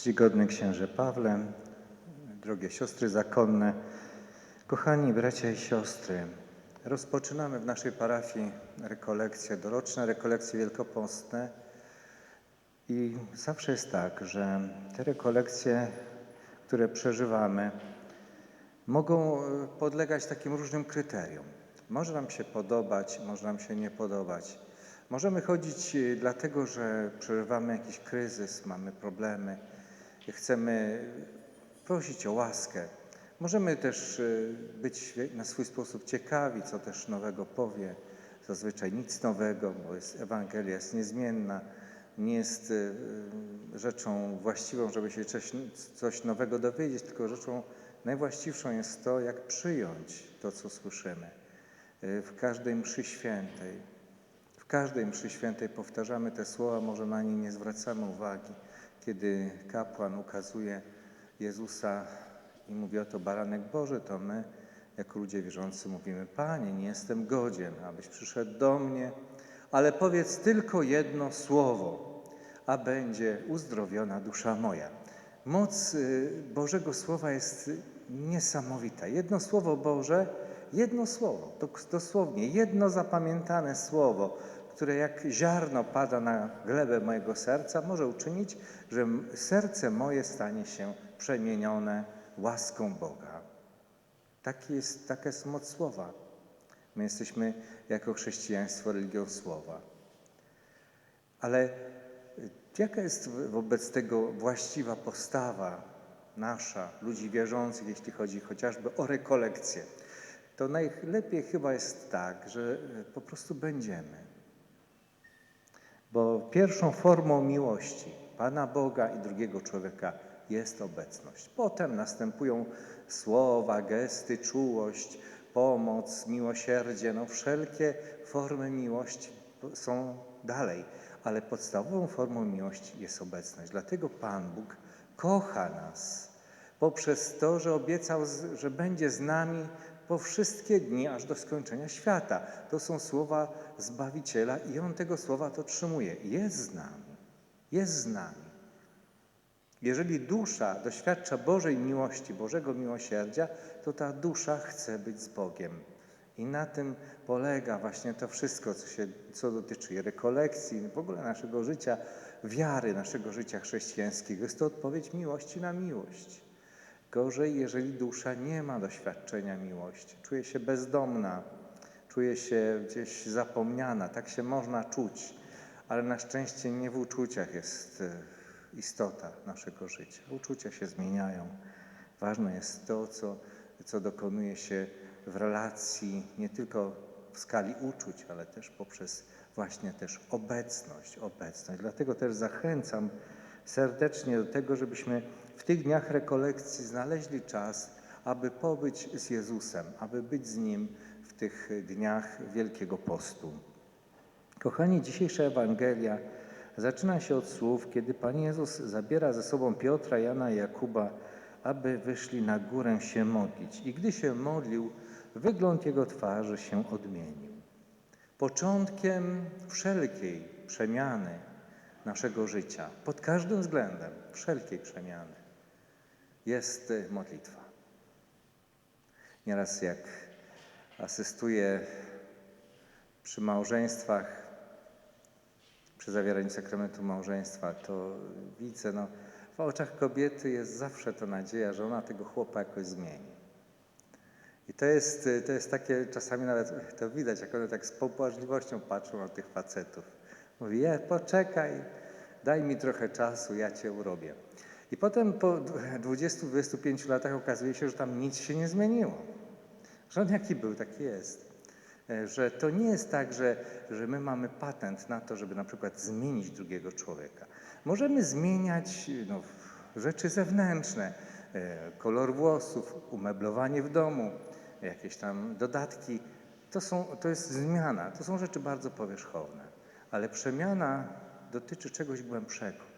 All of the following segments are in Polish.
Czcigodny księże Pawle, drogie siostry zakonne, kochani bracia i siostry, rozpoczynamy w naszej parafii rekolekcje, doroczne rekolekcje wielkopostne i zawsze jest tak, że te rekolekcje, które przeżywamy, mogą podlegać takim różnym kryterium. Może nam się podobać, może nam się nie podobać. Możemy chodzić e, dlatego, że przeżywamy jakiś kryzys, mamy problemy, chcemy prosić o łaskę. Możemy też e, być na swój sposób ciekawi, co też nowego powie. Zazwyczaj nic nowego, bo jest, Ewangelia jest niezmienna. Nie jest e, rzeczą właściwą, żeby się coś, coś nowego dowiedzieć, tylko rzeczą najwłaściwszą jest to, jak przyjąć to, co słyszymy. E, W każdej mszy świętej, w każdej mszy świętej powtarzamy te słowa, może na nie nie zwracamy uwagi, kiedy kapłan ukazuje Jezusa i mówi oto baranek Boży, to my, jako ludzie wierzący, mówimy: Panie, nie jestem godzien, abyś przyszedł do mnie, ale powiedz tylko jedno słowo, a będzie uzdrowiona dusza moja. Moc y, Bożego Słowa jest niesamowita. Jedno słowo Boże, jedno słowo, dosłownie jedno zapamiętane słowo, które jak ziarno pada na glebę mojego serca, może uczynić, że serce moje stanie się przemienione łaską Boga. Taki jest, taka jest moc słowa. My jesteśmy jako chrześcijaństwo religią słowa. Ale y, jaka jest wobec tego właściwa postawa nasza, ludzi wierzących, jeśli chodzi chociażby o rekolekcję? To najlepiej chyba jest tak, że y, po prostu będziemy. Bo pierwszą formą miłości Pana Boga i drugiego człowieka jest obecność. Potem następują słowa, gesty, czułość, pomoc, miłosierdzie. No wszelkie formy miłości są dalej, ale podstawową formą miłości jest obecność. Dlatego Pan Bóg kocha nas poprzez to, że obiecał, że będzie z nami po wszystkie dni, aż do skończenia świata. To są słowa Zbawiciela i On tego słowa dotrzymuje. Jest z nami. Jest z nami. Jeżeli dusza doświadcza Bożej miłości, Bożego miłosierdzia, to ta dusza chce być z Bogiem. I na tym polega właśnie to wszystko, co, się, co dotyczy rekolekcji, w ogóle naszego życia, wiary, naszego życia chrześcijańskiego. Jest to odpowiedź miłości na miłość. Gorzej, jeżeli dusza nie ma doświadczenia miłości, czuje się bezdomna, czuje się gdzieś zapomniana. Tak się można czuć, ale na szczęście nie w uczuciach jest e, istota naszego życia. Uczucia się zmieniają. Ważne jest to, co, co dokonuje się w relacji, nie tylko w skali uczuć, ale też poprzez właśnie też obecność, obecność. Dlatego też zachęcam serdecznie do tego, żebyśmy w tych dniach rekolekcji znaleźli czas, aby pobyć z Jezusem, aby być z Nim w tych dniach Wielkiego Postu. Kochani, dzisiejsza Ewangelia zaczyna się od słów, kiedy Pan Jezus zabiera ze sobą Piotra, Jana i Jakuba, aby wyszli na górę się modlić. I gdy się modlił, wygląd jego twarzy się odmienił. Początkiem wszelkiej przemiany naszego życia, pod każdym względem, wszelkiej przemiany, jest modlitwa. Nieraz jak asystuję przy małżeństwach, przy zawieraniu sakramentu małżeństwa, to widzę, no, w oczach kobiety jest zawsze ta nadzieja, że ona tego chłopa jakoś zmieni. I to jest, to jest takie, czasami nawet to widać, jak one tak z pobłażliwością patrzą na tych facetów. Mówi, je, poczekaj, daj mi trochę czasu, ja cię urobię. I potem po 20-25 latach okazuje się, że tam nic się nie zmieniło. Że on jaki był, taki jest. E, Że to nie jest tak, że, że my mamy patent na to, żeby na przykład zmienić drugiego człowieka. Możemy zmieniać no, rzeczy zewnętrzne, e, kolor włosów, umeblowanie w domu, jakieś tam dodatki. To, są, to jest zmiana, to są rzeczy bardzo powierzchowne. Ale przemiana dotyczy czegoś głębszego.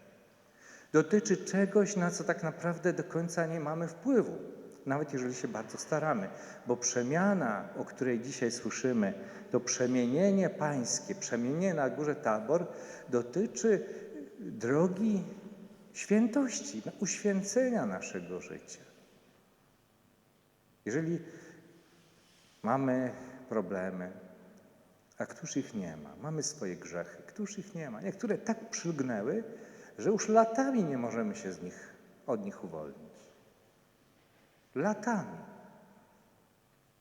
Dotyczy czegoś, na co tak naprawdę do końca nie mamy wpływu, nawet jeżeli się bardzo staramy, bo przemiana, o której dzisiaj słyszymy, to przemienienie pańskie, przemienienie na górze Tabor dotyczy drogi świętości, na uświęcenia naszego życia. Jeżeli mamy problemy, a któż ich nie ma? Mamy swoje grzechy, któż ich nie ma? Niektóre tak przylgnęły, że już latami nie możemy się z nich, od nich uwolnić. Latami.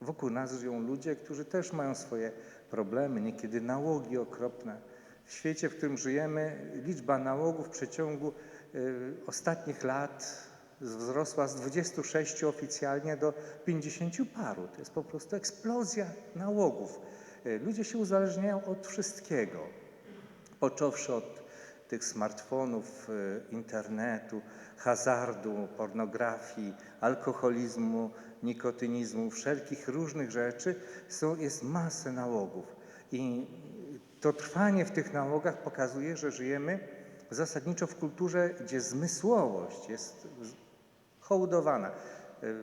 Wokół nas żyją ludzie, którzy też mają swoje problemy, niekiedy nałogi okropne. W świecie, w którym żyjemy, liczba nałogów w przeciągu y, ostatnich lat wzrosła z 26 oficjalnie do 50 paru. To jest po prostu eksplozja nałogów. Y, ludzie się uzależniają od wszystkiego, począwszy od tych smartfonów, y, internetu, hazardu, pornografii, alkoholizmu, nikotynizmu, wszelkich różnych rzeczy, są, jest masę nałogów. I to trwanie w tych nałogach pokazuje, że żyjemy zasadniczo w kulturze, gdzie zmysłowość jest hołdowana. Y,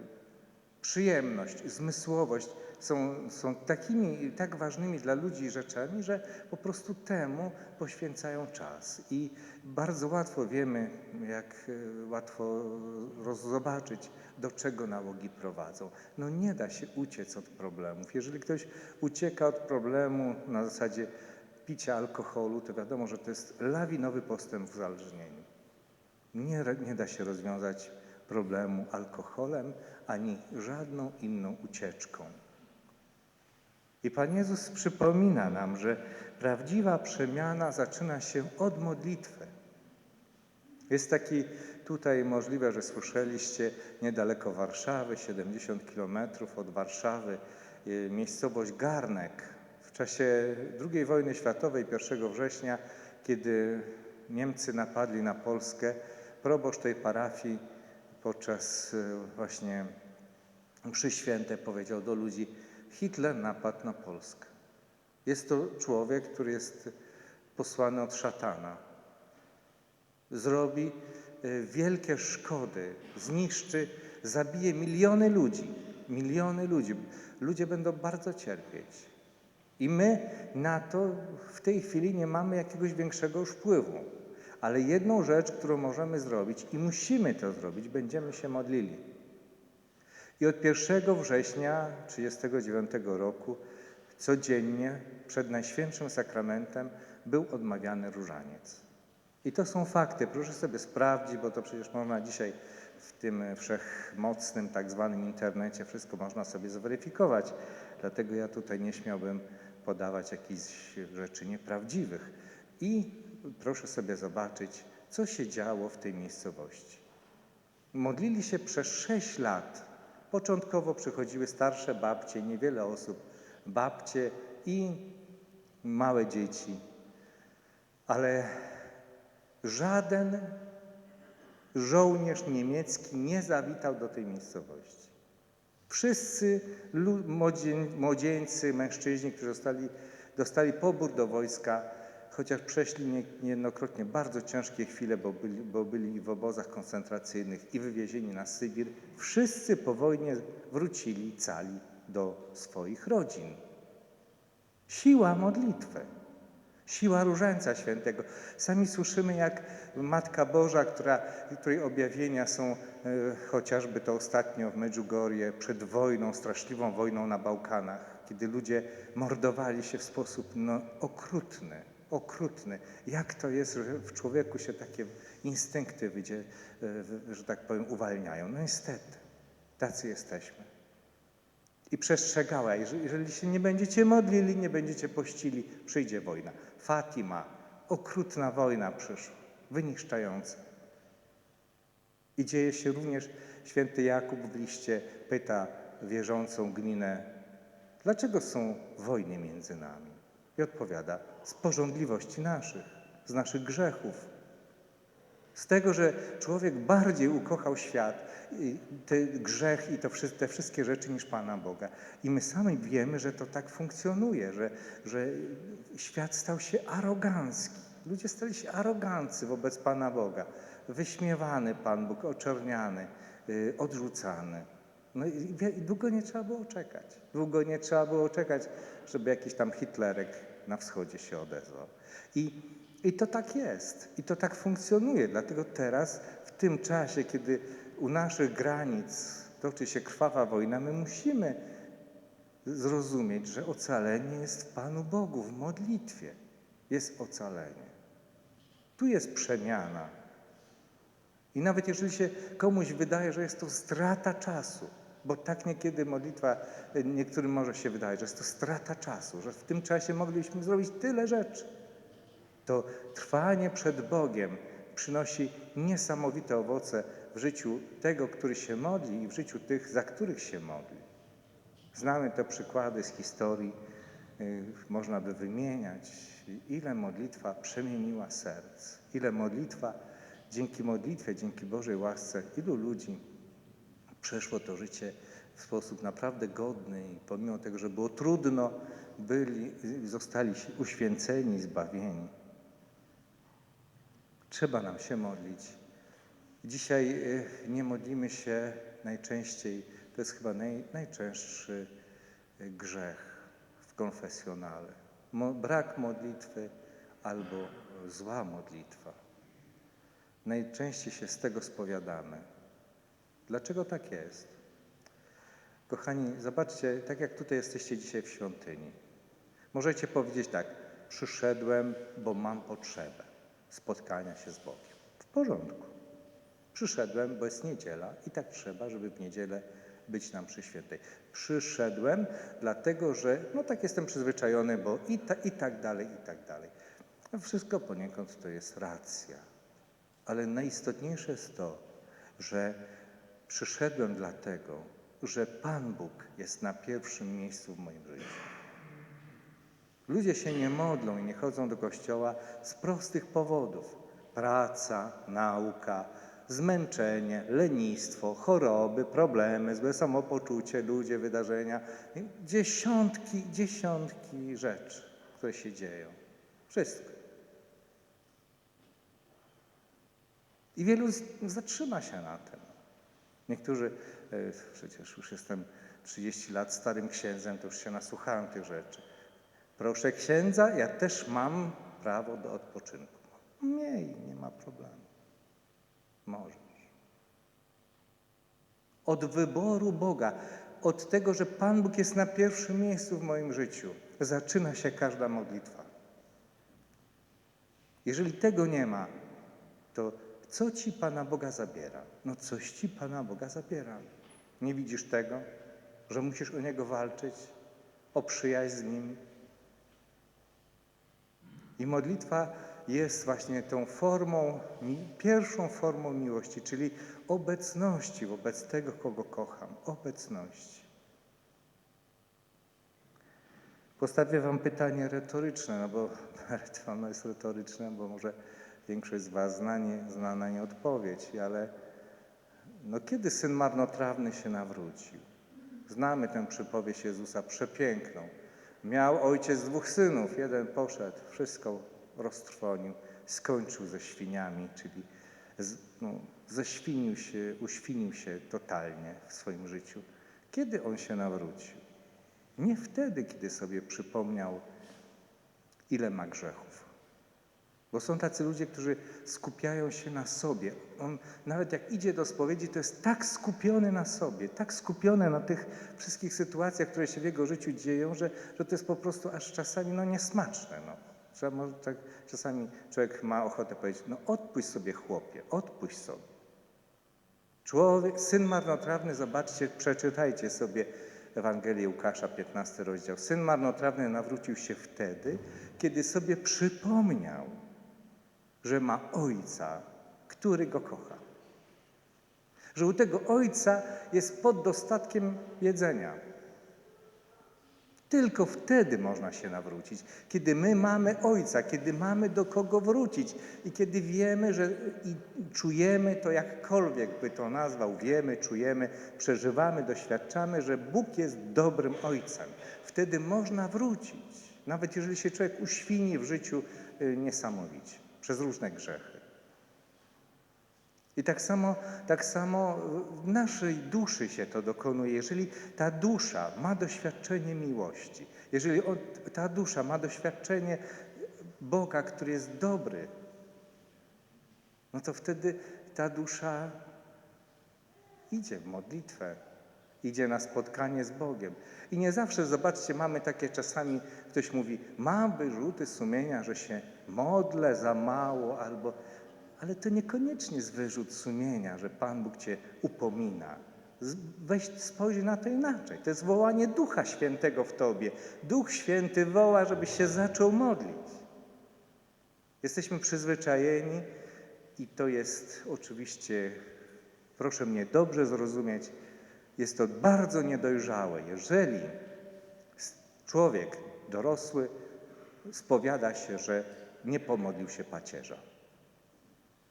Przyjemność, zmysłowość są, są takimi tak ważnymi dla ludzi rzeczami, że po prostu temu poświęcają czas. I bardzo łatwo wiemy, jak y, łatwo zobaczyć, do czego nałogi prowadzą. No nie da się uciec od problemów. Jeżeli ktoś ucieka od problemu na zasadzie picia alkoholu, to wiadomo, że to jest lawinowy postęp w uzależnieniu. Nie, nie da się rozwiązać problemu alkoholem ani żadną inną ucieczką. I Pan Jezus przypomina nam, że prawdziwa przemiana zaczyna się od modlitwy. Jest taki tutaj możliwe, że słyszeliście niedaleko Warszawy, 70 kilometrów od Warszawy, y, miejscowość Garnek. W czasie II wojny światowej, 1 września, kiedy Niemcy napadli na Polskę, proboszcz tej parafii podczas y, właśnie mszy świętej powiedział do ludzi: Hitler napadł na Polskę. Jest to człowiek, który jest posłany od szatana. Zrobi y, wielkie szkody, zniszczy, zabije miliony ludzi. Miliony ludzi. Ludzie będą bardzo cierpieć. I my na to w tej chwili nie mamy jakiegoś większego wpływu. Ale jedną rzecz, którą możemy zrobić i musimy to zrobić, będziemy się modlili. I od 1 września 1939 roku codziennie przed Najświętszym Sakramentem był odmawiany różaniec. I to są fakty, proszę sobie sprawdzić, bo to przecież można dzisiaj w tym wszechmocnym tak zwanym internecie wszystko można sobie zweryfikować. Dlatego ja tutaj nie śmiałbym podawać jakichś rzeczy nieprawdziwych. I proszę sobie zobaczyć, co się działo w tej miejscowości. Modlili się przez sześć lat. Początkowo przychodziły starsze babcie, niewiele osób, babcie i małe dzieci. Ale żaden żołnierz niemiecki nie zawitał do tej miejscowości. Wszyscy młodzieńcy, mężczyźni, którzy dostali, dostali pobór do wojska, chociaż przeszli nie- niejednokrotnie bardzo ciężkie chwile, bo byli, bo byli w obozach koncentracyjnych i wywiezieni na Sybir, wszyscy po wojnie wrócili cali do swoich rodzin. Siła modlitwy, siła różańca świętego. Sami słyszymy, jak Matka Boża, która, której objawienia są e, chociażby to ostatnio w Medjugorje, przed wojną, straszliwą wojną na Bałkanach, kiedy ludzie mordowali się w sposób no, okrutny, okrutny. Jak to jest, że w człowieku się takie instynkty, wydzie, e, że tak powiem, uwalniają? No niestety, tacy jesteśmy. I przestrzegała, jeżeli, jeżeli się nie będziecie modlili, nie będziecie pościli, przyjdzie wojna. Fatima, okrutna wojna przyszła, wyniszczająca. I dzieje się również, święty Jakub w liście pyta wierzącą gminę, dlaczego są wojny między nami? I odpowiada, z porządliwości naszych, z naszych grzechów, z tego, że człowiek bardziej ukochał świat, i te grzech i to, te wszystkie rzeczy niż Pana Boga. I my sami wiemy, że to tak funkcjonuje, że, że świat stał się arogancki. Ludzie stali się arogancy wobec Pana Boga. Wyśmiewany Pan Bóg, oczerniany, y, odrzucany. No i długo nie trzeba było czekać. Długo nie trzeba było czekać, żeby jakiś tam Hitlerek na wschodzie się odezwał. I I to tak jest. I to tak funkcjonuje. Dlatego teraz, w tym czasie, kiedy u naszych granic toczy się krwawa wojna, my musimy zrozumieć, że ocalenie jest w Panu Bogu, w modlitwie jest ocalenie. Tu jest przemiana. I nawet jeżeli się komuś wydaje, że jest to strata czasu, bo tak niekiedy modlitwa e, niektórym może się wydaje, że jest to strata czasu, że w tym czasie mogliśmy zrobić tyle rzeczy, to trwanie przed Bogiem przynosi niesamowite owoce w życiu tego, który się modli i w życiu tych, za których się modli. Znamy te przykłady z historii, y, można by wymieniać, ile modlitwa przemieniła serc, ile modlitwa, dzięki modlitwie, dzięki Bożej łasce, ilu ludzi przeszło to życie w sposób naprawdę godny i pomimo tego, że było trudno, byli, zostali uświęceni, zbawieni. Trzeba nam się modlić. Dzisiaj y, nie modlimy się najczęściej, to jest chyba naj, najczęstszy y, grzech w konfesjonale. Mo, brak modlitwy albo zła modlitwa. Najczęściej się z tego spowiadamy. Dlaczego tak jest? Kochani, zobaczcie, tak jak tutaj jesteście dzisiaj w świątyni. Możecie powiedzieć tak: Przyszedłem, bo mam potrzebę spotkania się z Bogiem. W porządku. Przyszedłem, bo jest niedziela i tak trzeba, żeby w niedzielę być nam przy świętej. Przyszedłem, dlatego że, no tak jestem przyzwyczajony, bo i, ta, i tak dalej, i tak dalej. No wszystko poniekąd to jest racja. Ale najistotniejsze jest to, że przyszedłem dlatego, że Pan Bóg jest na pierwszym miejscu w moim życiu. Ludzie się nie modlą i nie chodzą do kościoła z prostych powodów. Praca, nauka, zmęczenie, lenistwo, choroby, problemy, złe samopoczucie, ludzie, wydarzenia. Dziesiątki, dziesiątki rzeczy, które się dzieją. Wszystko. I wielu zatrzyma się na tym. Niektórzy, e, przecież już jestem 30 lat starym księdzem, to już się nasłuchałem tych rzeczy. Proszę księdza, ja też mam prawo do odpoczynku. Miej, nie ma problemu. Możesz. Od wyboru Boga, od tego, że Pan Bóg jest na pierwszym miejscu w moim życiu, zaczyna się każda modlitwa. Jeżeli tego nie ma, to co ci Pana Boga zabiera? No coś ci Pana Boga zabiera. Nie widzisz tego, że musisz o Niego walczyć, o przyjaźń z Nim? I modlitwa jest właśnie tą formą, pierwszą formą miłości, czyli obecności wobec tego, kogo kocham. Obecności. Postawię Wam pytanie retoryczne, no bo ono jest retoryczne, bo może większość z Was zna, nie, zna na nie odpowiedź, ale no kiedy syn marnotrawny się nawrócił? Znamy tę przypowieść Jezusa przepiękną. Miał ojciec dwóch synów, jeden poszedł, wszystko roztrwonił, skończył ze świniami, czyli z, no, ześwinił się, uświnił się totalnie w swoim życiu. Kiedy on się nawrócił? Nie wtedy, kiedy sobie przypomniał, ile ma grzechów. Bo są tacy ludzie, którzy skupiają się na sobie. On nawet jak idzie do spowiedzi, to jest tak skupiony na sobie, tak skupiony na tych wszystkich sytuacjach, które się w jego życiu dzieją, że, że to jest po prostu aż czasami no, niesmaczne. No. Trzeba, może tak, czasami człowiek ma ochotę powiedzieć, no odpuść sobie chłopie, odpuść sobie. Człowiek, syn marnotrawny, zobaczcie, przeczytajcie sobie Ewangelię Łukasza, 15 rozdział. Syn marnotrawny nawrócił się wtedy, kiedy sobie przypomniał, że ma ojca, który go kocha. Że u tego ojca jest pod dostatkiem jedzenia. Tylko wtedy można się nawrócić, kiedy my mamy ojca, kiedy mamy do kogo wrócić i kiedy wiemy, że i czujemy to jakkolwiek by to nazwał, wiemy, czujemy, przeżywamy, doświadczamy, że Bóg jest dobrym ojcem. Wtedy można wrócić, nawet jeżeli się człowiek uświni w życiu y, niesamowicie przez różne grzechy. I tak samo, tak samo w naszej duszy się to dokonuje. Jeżeli ta dusza ma doświadczenie miłości, jeżeli ta dusza ma doświadczenie Boga, który jest dobry, no to wtedy ta dusza idzie w modlitwę, idzie na spotkanie z Bogiem. I nie zawsze, zobaczcie, mamy takie czasami, ktoś mówi, mam wyrzuty sumienia, że się modlę za mało, albo, ale to niekoniecznie jest wyrzut sumienia, że Pan Bóg cię upomina. Weź spojrzyj na to inaczej. To jest wołanie Ducha Świętego w tobie. Duch Święty woła, żebyś się zaczął modlić. Jesteśmy przyzwyczajeni i to jest oczywiście, proszę mnie dobrze zrozumieć, jest to bardzo niedojrzałe, jeżeli człowiek dorosły spowiada się, że nie pomodlił się pacierza.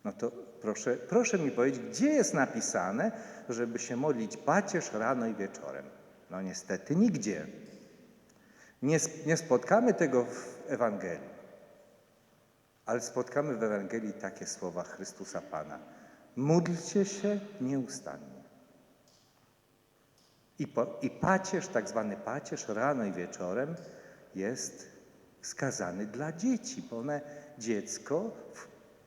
No to proszę, proszę mi powiedzieć, gdzie jest napisane, żeby się modlić pacierz rano i wieczorem? No niestety nigdzie. Nie, nie spotkamy tego w Ewangelii. Ale spotkamy w Ewangelii takie słowa Chrystusa Pana. Módlcie się nieustannie. I, po, I pacierz, tak zwany pacierz, rano i wieczorem jest wskazany dla dzieci, bo one, dziecko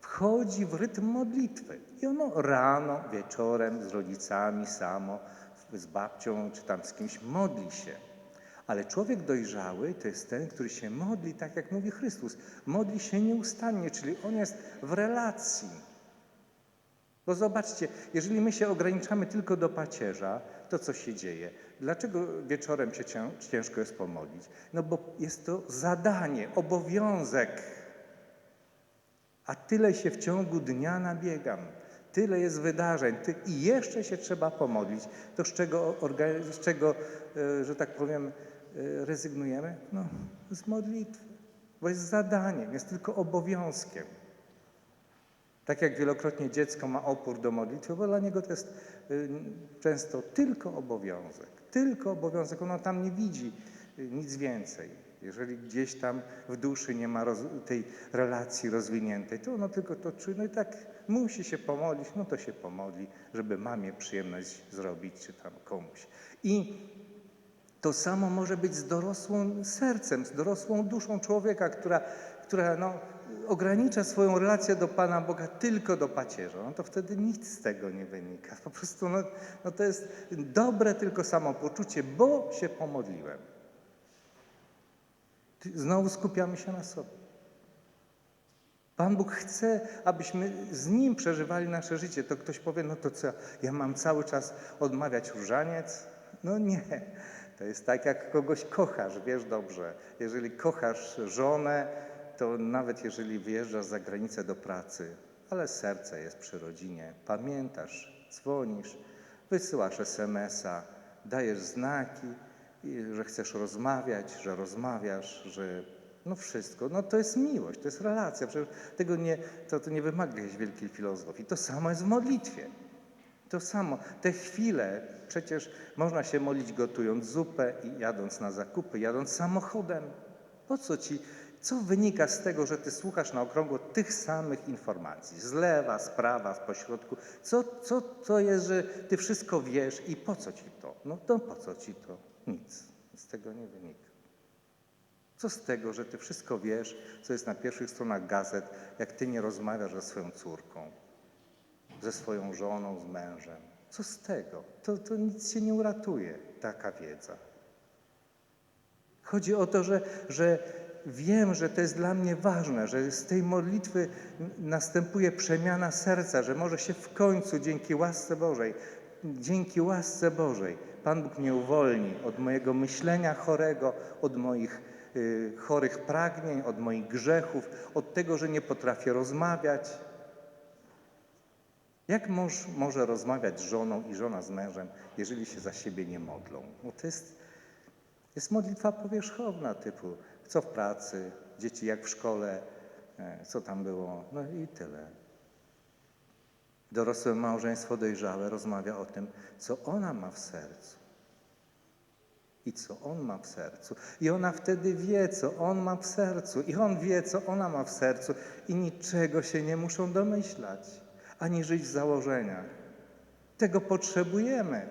wchodzi w rytm modlitwy. I ono rano, wieczorem z rodzicami samo, z babcią czy tam z kimś modli się. Ale człowiek dojrzały to jest ten, który się modli, tak jak mówi Chrystus. Modli się nieustannie, czyli on jest w relacji. Bo zobaczcie, jeżeli my się ograniczamy tylko do pacierza, to co się dzieje? Dlaczego wieczorem się cię- ciężko jest pomodlić? No bo jest to zadanie, obowiązek. A tyle się w ciągu dnia nabiegam. Tyle jest wydarzeń ty, i jeszcze się trzeba pomodlić. To z czego, z czego e, że tak powiem, e, rezygnujemy? No, z modlitwy. Bo jest zadaniem, jest tylko obowiązkiem. Tak jak wielokrotnie dziecko ma opór do modlitwy, bo dla niego to jest często tylko obowiązek. Tylko obowiązek. Ono tam nie widzi y, nic więcej. Jeżeli gdzieś tam w duszy nie ma tej relacji rozwiniętej, to ono tylko to czuje. No i tak musi się pomodlić, no to się pomodli, żeby mamie przyjemność zrobić, czy tam komuś. I to samo może być z dorosłym sercem, z dorosłą duszą człowieka, która, która no, ogranicza swoją relację do Pana Boga tylko do pacierza. No to wtedy nic z tego nie wynika. Po prostu no, no to jest dobre tylko samopoczucie, bo się pomodliłem. Znowu skupiamy się na sobie. Pan Bóg chce, abyśmy z Nim przeżywali nasze życie. To ktoś powie, no to co, ja mam cały czas odmawiać różaniec? No nie. To jest tak, jak kogoś kochasz, wiesz dobrze. Jeżeli kochasz żonę, to nawet jeżeli wyjeżdżasz za granicę do pracy, ale serce jest przy rodzinie, pamiętasz, dzwonisz, wysyłasz SMS-a, dajesz znaki, że chcesz rozmawiać, że rozmawiasz, że no wszystko, no to jest miłość, to jest relacja. Przecież tego nie, to, to nie wymaga jakiejś wielkiej filozofii. To samo jest w modlitwie. To samo. Te chwile, przecież można się modlić gotując zupę i jadąc na zakupy, jadąc samochodem. Po co ci, co wynika z tego, że ty słuchasz na okrągło tych samych informacji, z lewa, z prawa, z pośrodku? Co, co to jest, że ty wszystko wiesz i po co ci to? No to po co ci to? Nic z tego nie wynika. Co z tego, że ty wszystko wiesz, co jest na pierwszych stronach gazet, jak ty nie rozmawiasz ze swoją córką, ze swoją żoną, z mężem? Co z tego? To, to nic się nie uratuje, taka wiedza. Chodzi o to, że, że wiem, że to jest dla mnie ważne, że z tej modlitwy następuje przemiana serca, że może się w końcu dzięki łasce Bożej, dzięki łasce Bożej, Pan Bóg mnie uwolni od mojego myślenia chorego, od moich y, chorych pragnień, od moich grzechów, od tego, że nie potrafię rozmawiać. Jak mąż może rozmawiać z żoną i żona z mężem, jeżeli się za siebie nie modlą? No to jest jest modlitwa powierzchowna typu co w pracy, dzieci jak w szkole, e, co tam było, no i tyle. Dorosłe małżeństwo dojrzałe rozmawia o tym, co ona ma w sercu. I co on ma w sercu. I ona wtedy wie, co on ma w sercu. I on wie, co ona ma w sercu. I niczego się nie muszą domyślać, ani żyć w założeniach. Tego potrzebujemy.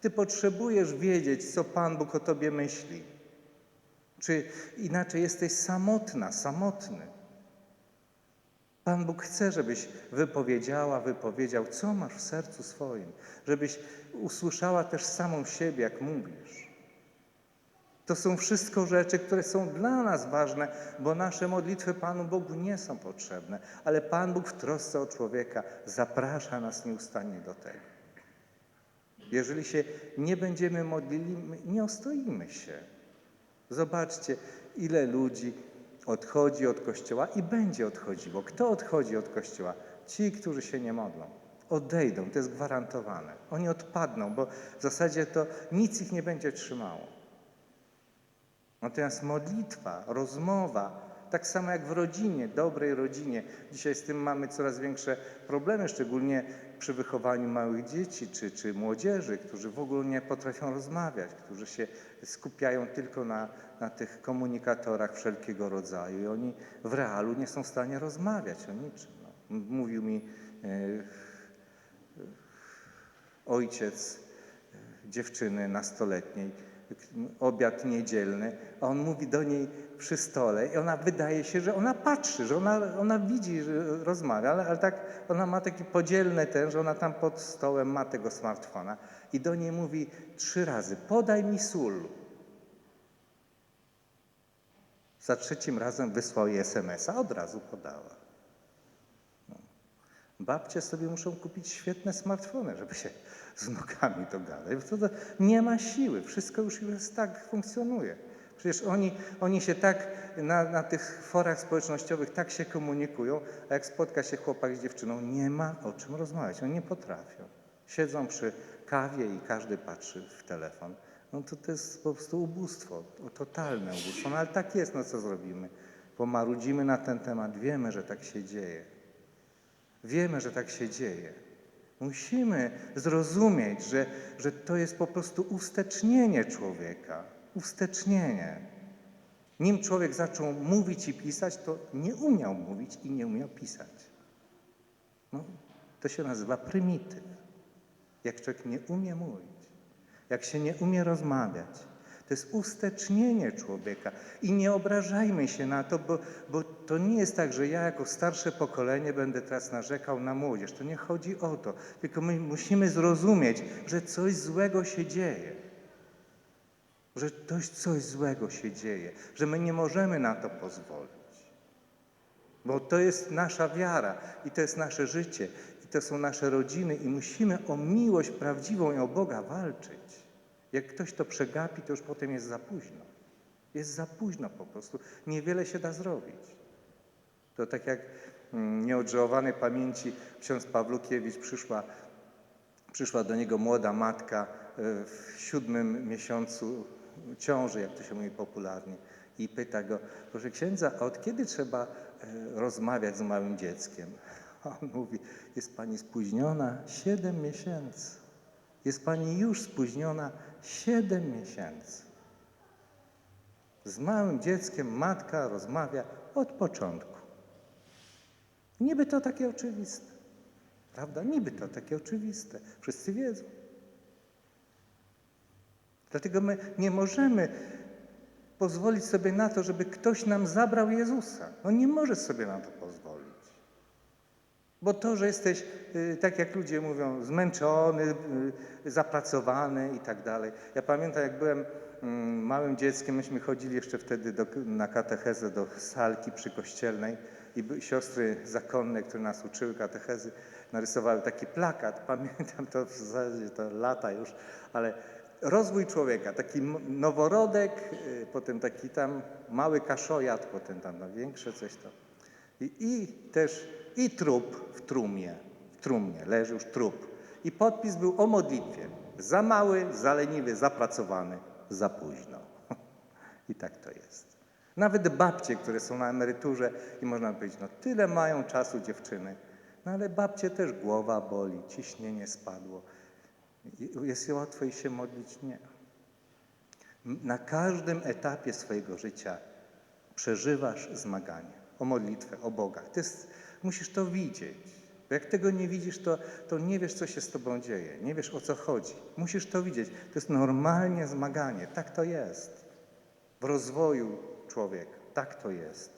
Ty potrzebujesz wiedzieć, co Pan Bóg o tobie myśli. Czy inaczej jesteś samotna, samotny. Pan Bóg chce, żebyś wypowiedziała, wypowiedział, co masz w sercu swoim, żebyś usłyszała też samą siebie, jak mówisz. To są wszystko rzeczy, które są dla nas ważne, bo nasze modlitwy Panu Bogu nie są potrzebne, ale Pan Bóg w trosce o człowieka zaprasza nas nieustannie do tego. Jeżeli się nie będziemy modlili, nie ostoimy się. Zobaczcie, ile ludzi odchodzi od Kościoła i będzie odchodziło. Kto odchodzi od Kościoła? Ci, którzy się nie modlą. Odejdą, to jest gwarantowane. Oni odpadną, bo w zasadzie to nic ich nie będzie trzymało. Natomiast modlitwa, rozmowa, tak samo jak w rodzinie, dobrej rodzinie. Dzisiaj z tym mamy coraz większe problemy, szczególnie przy wychowaniu małych dzieci czy, czy młodzieży, którzy w ogóle nie potrafią rozmawiać, którzy się skupiają tylko na, na tych komunikatorach wszelkiego rodzaju i oni w realu nie są w stanie rozmawiać o niczym. No. Mówił mi e, ojciec e, dziewczyny nastoletniej, obiad niedzielny, a on mówi do niej przy stole i ona wydaje się, że ona patrzy, że ona, ona widzi, że rozmawia, ale, ale tak ona ma taki podzielny ten, że ona tam pod stołem ma tego smartfona i do niej mówi trzy razy, podaj mi sól. Za trzecim razem wysłał jej SMS-a, od razu podała. No. Babcie sobie muszą kupić świetne smartfony, żeby się z wnukami dogadać. Nie ma siły, wszystko już jest tak funkcjonuje. Przecież oni, oni się tak na, na tych forach społecznościowych tak się komunikują, a jak spotka się chłopak z dziewczyną, nie ma o czym rozmawiać. Oni nie potrafią. Siedzą przy kawie i każdy patrzy w telefon. No to to jest po prostu ubóstwo, to totalne ubóstwo. No ale tak jest, no co zrobimy? Pomarudzimy na ten temat, wiemy, że tak się dzieje. Wiemy, że tak się dzieje. Musimy zrozumieć, że, że to jest po prostu ustecznienie człowieka. Ustecznienie. Nim człowiek zaczął mówić i pisać, to nie umiał mówić i nie umiał pisać. No, to się nazywa prymityw. Jak człowiek nie umie mówić, jak się nie umie rozmawiać, to jest ustecznienie człowieka. I nie obrażajmy się na to, bo, bo to nie jest tak, że ja jako starsze pokolenie będę teraz narzekał na młodzież. To nie chodzi o to. Tylko my musimy zrozumieć, że coś złego się dzieje. Że coś, coś złego się dzieje. Że my nie możemy na to pozwolić. Bo to jest nasza wiara i to jest nasze życie i to są nasze rodziny i musimy o miłość prawdziwą i o Boga walczyć. Jak ktoś to przegapi, to już potem jest za późno. Jest za późno po prostu. Niewiele się da zrobić. To tak jak mm, nieodżałowanej pamięci ksiądz Pawlukiewicz przyszła, przyszła do niego młoda matka e, w siódmym miesiącu ciąży, jak to się mówi popularnie, i pyta go, proszę księdza, a od kiedy trzeba e, rozmawiać z małym dzieckiem? A on mówi, jest pani spóźniona siedem miesięcy. Jest pani już spóźniona siedem miesięcy. Z małym dzieckiem matka rozmawia od początku. Niby to takie oczywiste, prawda? Niby to takie oczywiste. Wszyscy wiedzą. Dlatego my nie możemy pozwolić sobie na to, żeby ktoś nam zabrał Jezusa. No nie możesz sobie na to pozwolić. Bo to, że jesteś, y, tak jak ludzie mówią, zmęczony, y, zapracowany i tak dalej. Ja pamiętam, jak byłem mm, małym dzieckiem, myśmy chodzili jeszcze wtedy do, na katechezę do salki przykościelnej i siostry zakonne, które nas uczyły katechezy, narysowały taki plakat. Pamiętam to w zasadzie to lata już, ale rozwój człowieka, taki noworodek, y, potem taki tam mały kaszojat, potem tam no, większe coś tam. I, I też i trup w trumnie, w trumnie, leży już trup. I podpis był o modlitwie. Za mały, za leniwy, zapracowany, za późno. I tak to jest. Nawet babcie, które są na emeryturze i można powiedzieć, no tyle mają czasu dziewczyny. No ale babcie też głowa boli, ciśnienie spadło. Jest łatwo jej się modlić? Nie. Na każdym etapie swojego życia przeżywasz zmaganie o modlitwę, o Boga. Jest, musisz to widzieć. Bo jak tego nie widzisz, to, to nie wiesz, co się z tobą dzieje. Nie wiesz, o co chodzi. Musisz to widzieć. To jest normalnie zmaganie. Tak to jest. w rozwoju człowieka. Tak to jest.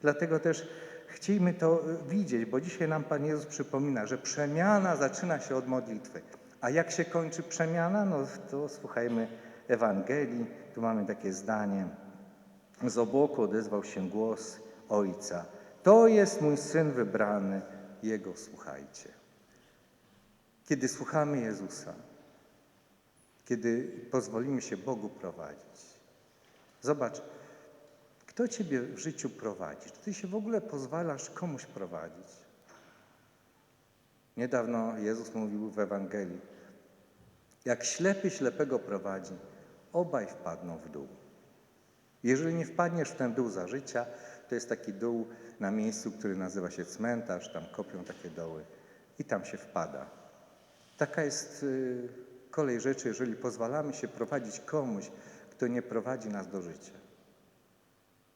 Dlatego też chcielibyśmy to y, widzieć, bo dzisiaj nam Pan Jezus przypomina, że przemiana zaczyna się od modlitwy. A jak się kończy przemiana? No to słuchajmy Ewangelii. Tu mamy takie zdanie. Z obłoku odezwał się głos Ojca. To jest mój Syn wybrany, Jego słuchajcie. Kiedy słuchamy Jezusa, kiedy pozwolimy się Bogu prowadzić, zobacz, kto Ciebie w życiu prowadzi? Czy Ty się w ogóle pozwalasz komuś prowadzić? Niedawno Jezus mówił w Ewangelii, jak ślepy ślepego prowadzi, obaj wpadną w dół. Jeżeli nie wpadniesz w ten dół za życia, to jest taki dół na miejscu, który nazywa się cmentarz, tam kopią takie doły i tam się wpada. Taka jest y, kolej rzeczy, jeżeli pozwalamy się prowadzić komuś, kto nie prowadzi nas do życia.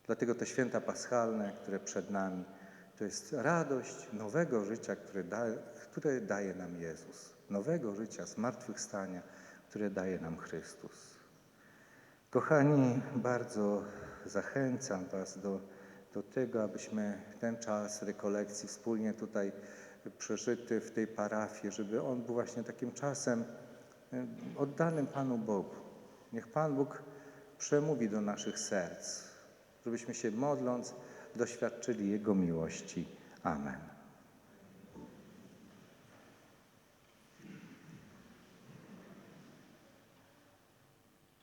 Dlatego te święta paschalne, które przed nami, to jest radość nowego życia, które, które daje nam Jezus. Nowego życia, zmartwychwstania, które daje nam Chrystus. Kochani, bardzo zachęcam Was do, do tego, abyśmy ten czas rekolekcji wspólnie tutaj przeżyty w tej parafii, żeby on był właśnie takim czasem oddanym Panu Bogu. Niech Pan Bóg przemówi do naszych serc, żebyśmy się modląc doświadczyli Jego miłości. Amen.